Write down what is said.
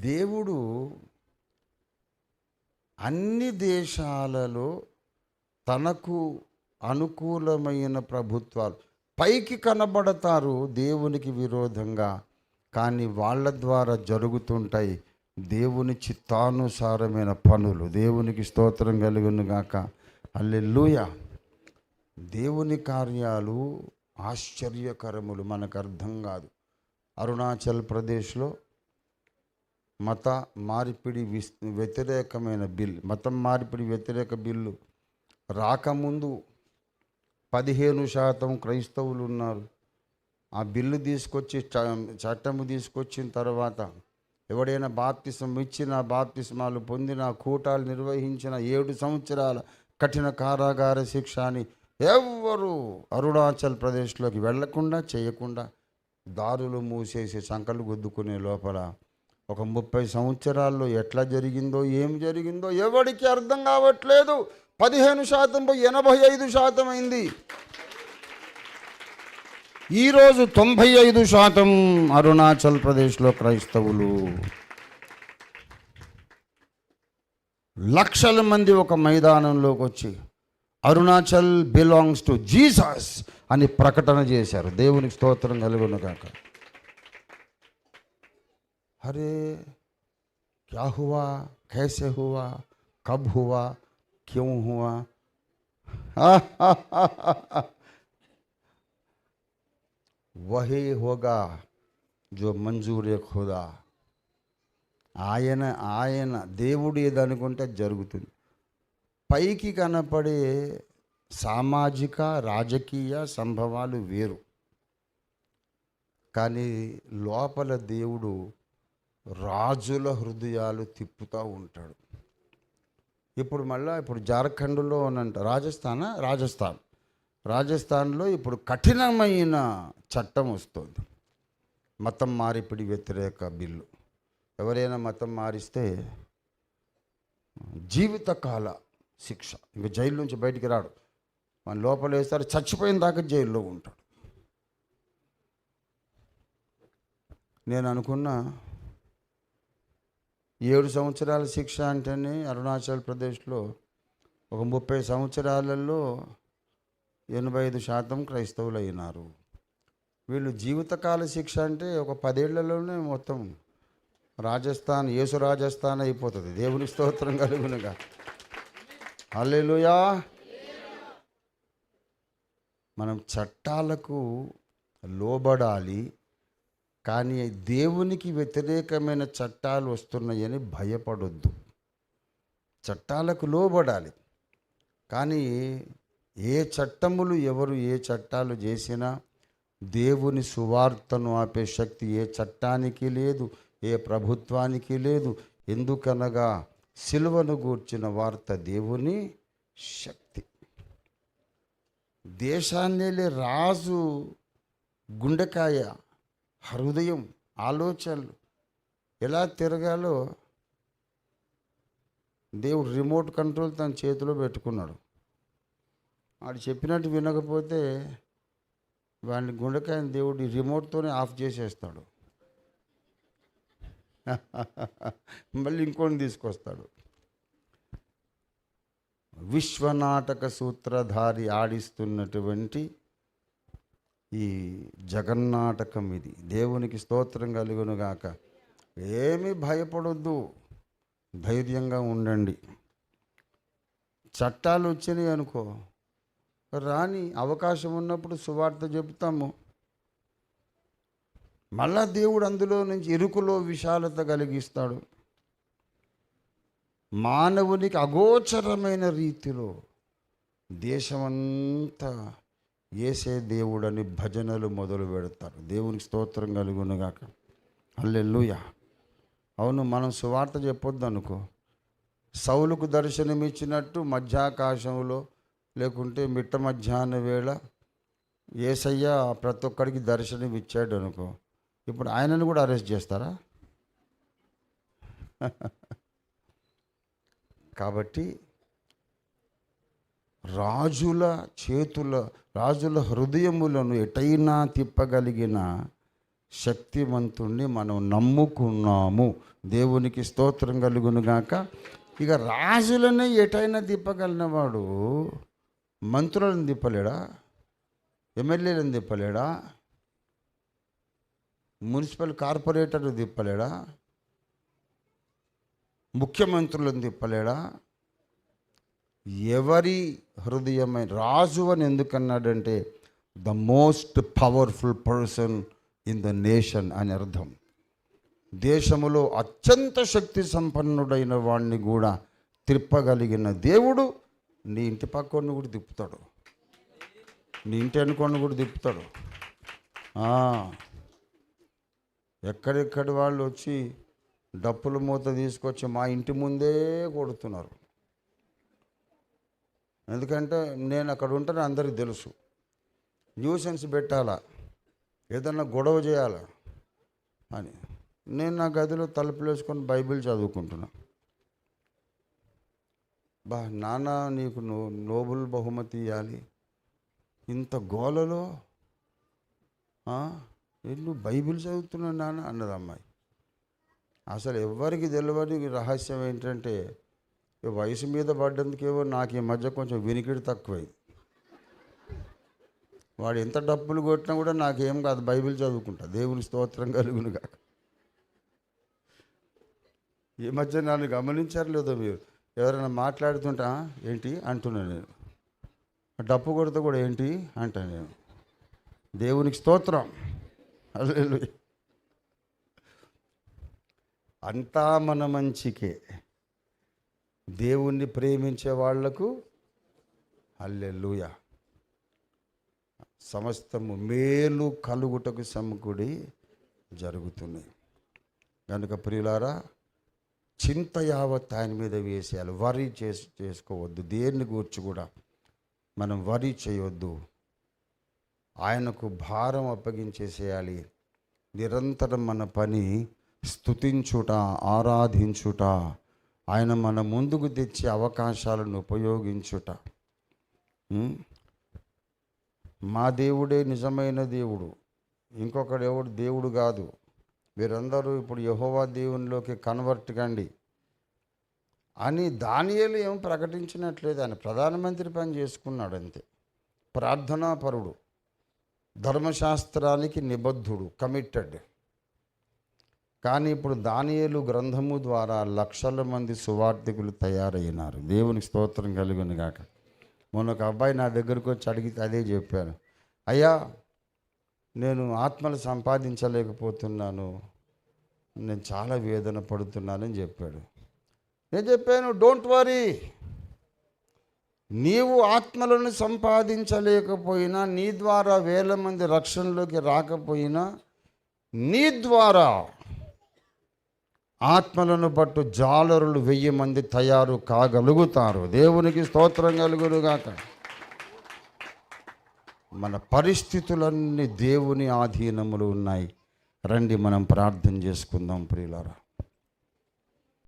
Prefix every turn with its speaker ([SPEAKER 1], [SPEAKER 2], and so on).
[SPEAKER 1] దేవుడు అన్ని దేశాలలో తనకు అనుకూలమైన ప్రభుత్వాలు. పైకి కనబడతారు దేవునికి విరోధంగా కానీ వాళ్ళ ద్వారా జరుగుతుంటాయి దేవుని చిత్తానుసారమైన పనులు. దేవునికి స్తోత్రం కలుగును గాక. అల్లెల్లుయ దేవుని కార్యాలు ఆశ్చర్యకరములు మనకు అర్థం కాదు. అరుణాచల్ ప్రదేశ్లో మత మార్పిడి విస్ వ్యతిరేకమైన బిల్. మతం మార్పిడి వ్యతిరేక బిల్లు. రాకముందు పదిహేను శాతం క్రైస్తవులు ఉన్నారు. ఆ బిల్లు తీసుకొచ్చి చ- చట్టము తీసుకొచ్చిన తర్వాత ఎవడైనా బాప్తిసం ఇచ్చిన బాప్తిస్మాలు పొందిన కూటాలు నిర్వహించిన ఏడు సంవత్సరాల కఠిన కారాగార శిక్ష అని ఎవ్వరు అరుణాచల్ ప్రదేశ్లోకి వెళ్ళకుండా చేయకుండా దారులు మూసేసి సంకలు గుద్దుకునే లోపల ఒక ముప్పై సంవత్సరాల్లో ఎట్లా జరిగిందో ఏం జరిగిందో ఎవడికి అర్థం కావట్లేదు. పదిహేను శాతం ఎనభై ఐదు శాతం అయింది. ఈరోజు తొంభై ఐదు శాతం అరుణాచల్ ప్రదేశ్లో క్రైస్తవులు. లక్షల మంది ఒక మైదానంలోకి వచ్చి అరుణాచల్ బిలాంగ్స్ టు జీసస్ అని ప్రకటన చేశారు. దేవునికి స్తోత్రం కలుగును కాక అరే క్యా హువా కైసే హువా కబ్ హువా క్యూ హువా వహీ హోగా జో మంజూరే ఖుదా ఆయన ఆయన దేవుడు ఏదనుకుంటే జరుగుతుంది పైకి కనపడే సామాజిక రాజకీయ సంభవాలు వేరు కానీ లోపల దేవుడు రాజుల హృదయాలు తిప్పుతూ ఉంటాడు. ఇప్పుడు మళ్ళీ ఇప్పుడు జార్ఖండ్లో అనంట రాజస్థాన్? రాజస్థాన్. రాజస్థాన్లో ఇప్పుడు కఠినమైన చట్టం వస్తుంది. మతం మారిపిడి వ్యతిరేక బిల్లు. ఎవరైనా మతం మారిస్తే జీవితకాల శిక్ష. ఇంకా జైలు నుంచి బయటికి రాడు. మన లోపల వేస్తారు చచ్చిపోయిన దాకా జైల్లో ఉంటాడు. నేను అనుకున్నా ఏడు సంవత్సరాల శిక్ష అంటేనే అరుణాచల్ ప్రదేశ్లో ఒక ముప్పై సంవత్సరాలలో ఎనభై ఐదు శాతం క్రైస్తవులు అయినారు వీళ్ళు జీవితకాల శిక్ష అంటే ఒక పదేళ్ళలోనే మొత్తం రాజస్థాన్ యేసు రాజస్థాన్ అయిపోతుంది. దేవుని స్తోత్రం కలుగునుగా. అల్లెలుయా మనం చట్టాలకు లోబడాలి కానీ దేవునికి వ్యతిరేకమైన చట్టాలు వస్తున్నాయని భయపడొద్దు. చట్టాలకు లోబడాలి. కానీ ఏ చట్టములు ఎవరు ఏ చట్టాలు చేసినా దేవుని సువార్తను ఆపే శక్తి ఏ చట్టానికి లేదు ఏ ప్రభుత్వానికి లేదు. ఎందుకనగా సిలువను గూర్చిన వార్త దేవుని శక్తి. దేశాన్నేలే రాజు గుండెకాయ హృదయం ఆలోచనలు ఎలా తిరగాలో దేవుడు రిమోట్ కంట్రోల్ తన చేతిలో పెట్టుకున్నాడు. వాడు చెప్పినట్టు వినకపోతే వాడిని గుండెకాయని దేవుడు రిమోట్తోనే ఆఫ్ చేసేస్తాడు. మళ్ళీ ఇంకోని తీసుకొస్తాడు. విశ్వనాటక సూత్రధారి ఆడిస్తున్నటువంటి ఈ జగన్నాటకం ఇది దేవునికి స్తోత్రం కలుగును గాక ఏమీ భయపడొద్దు. ధైర్యంగా ఉండండి. చట్టాలు వచ్చినాయి అనుకో. రాని అవకాశం ఉన్నప్పుడు సువార్త చెప్తాము మళ్ళా దేవుడు అందులో నుంచి ఇరుకులో విశాలత కలిగిస్తాడు. మానవునికి అగోచరమైన రీతిలో దేశమంతా ఏసే దేవుడని భజనలు మొదలు పెడతారు. దేవునికి స్తోత్రం కలుగునుగాక. అల్లెల్లుయ అవును మనం సువార్త చెప్పొద్దు అనుకో సౌలుకు దర్శనమిచ్చినట్టు మధ్యాకాశంలో లేకుంటే మిట్ట మధ్యాహ్న వేళ ఏసయ్య ప్రతి ఒక్కడికి దర్శనం ఇచ్చాడు అనుకో ఇప్పుడు ఆయనను కూడా అరెస్ట్ చేస్తారా? కాబట్టి రాజుల చేతుల రాజుల హృదయములను ఎటైనా తిప్పగలిగిన శక్తివంతుణ్ణి మనం నమ్ముకున్నాము. దేవునికి స్తోత్రం కలుగును గాక. ఇక రాజులనే ఎటైనా తిప్పగలిగినవాడు మంత్రులను తిప్పలేడా? ఎమ్మెల్యేలను తిప్పలేడా? మున్సిపల్ కార్పొరేటర్లు తిప్పలేడా? ముఖ్యమంత్రులను తిప్పలేడా? ఎవరి హృదయమైన రాజు అని ఎందుకన్నాడంటే the most powerful person in the nation అని అర్థం. దేశములో అత్యంత శక్తి సంపన్నుడైన వాడిని కూడా తిప్పగలిగిన దేవుడు నీ ఇంటి పక్కడిని కూడా తిప్పుతాడు. నీ ఇంటి అనుకోని కూడా తిప్పుతాడు. ఎక్కడెక్కడి వాళ్ళు వచ్చి డప్పుల మూత తీసుకొచ్చి మా ఇంటి ముందే కొడుతున్నారు. ఎందుకంటే నేను అక్కడ ఉంటాను అందరికీ తెలుసు. న్యూసెన్స్ పెట్టాలా? ఏదన్నా గొడవ చేయాలా? అని. నేను నా గదిలో తలుపులు వేసుకొని బైబిల్ చదువుకుంటున్నా. బా నాన్న నీకు నో నోబుల్ బహుమతి ఇవ్వాలి ఇంత గోలలో నువ్వు బైబిల్ చదువుతున్నావు నాన్న? అన్నది అమ్మాయి. అసలు ఎవరికి తెలియని రహస్యం ఏంటంటే వయసు మీద పడ్డందుకేమో నాకు ఈ మధ్య కొంచెం వినికిడి తక్కువైంది. వాడు ఎంత డబ్బులు కొట్టినా కూడా నాకేం కాదు బైబిల్ చదువుకుంటా. దేవుని స్తోత్రం కలుగును కాక ఈ మధ్య నన్ను గమనించారు లేదో మీరు? ఎవరైనా మాట్లాడుతుంటా ఏంటి? అంటున్నాను నేను. డప్పు కొడితే కూడా ఏంటి? అంటాను నేను. దేవునికి స్తోత్రం. అదే అంతా మన మంచికే. దేవుణ్ణి ప్రేమించే వాళ్ళకు అల్లెలుయ సమస్తము మేలు కలుగుటకు సమకూడి జరుగుతున్నాయి. కనుక ప్రియులారా చింత యావత్ ఆయన మీద వేసేయాలి. వరి చేసి చేసుకోవద్దు. దేన్ని గూర్చి కూడా మనం వరి చేయొద్దు. ఆయనకు భారం అప్పగించేసేయాలి. నిరంతరం మన పని స్థుతించుట ఆరాధించుట ఆయన మన ముందుకు తెచ్చే అవకాశాలను ఉపయోగించుట. మా దేవుడే నిజమైన దేవుడు. ఇంకొకడు ఎవడు దేవుడు కాదు. మీరందరూ ఇప్పుడు యహోవా దేవునిలోకి కన్వర్ట్ కండి. అని దానియేలు ఏం ప్రకటించినట్లేదు. ఆయన ప్రధానమంత్రి పని చేసుకున్నాడు అంతే. ప్రార్థనాపరుడు. ధర్మశాస్త్రానికి నిబద్ధుడు కమిటెడ్ కానీ ఇప్పుడు దానియేలు గ్రంథము ద్వారా లక్షల మంది సువార్థికులు తయారైనారు. దేవునికి స్తోత్రం కలిగిన గాక. మొన్న ఒక అబ్బాయి నా దగ్గరకు వచ్చి అడిగితే అదే చెప్పాను అయ్యా నేను ఆత్మలు సంపాదించలేకపోతున్నాను. నేను చాలా వేదన పడుతున్నానని చెప్పాడు. నేను చెప్పాను డోంట్ వరీ నీవు ఆత్మలను సంపాదించలేకపోయినా నీ ద్వారా వేల మంది రక్షణలోకి రాకపోయినా నీ ద్వారా ఆత్మలను బట్టు జాలరులు వెయ్యి మంది తయారు కాగలుగుతారు. దేవునికి స్తోత్రం కలుగునుగాక. మన పరిస్థితులన్నీ దేవుని ఆధీనములు ఉన్నాయి. రండి మనం ప్రార్థన చేసుకుందాం ప్రియులారా.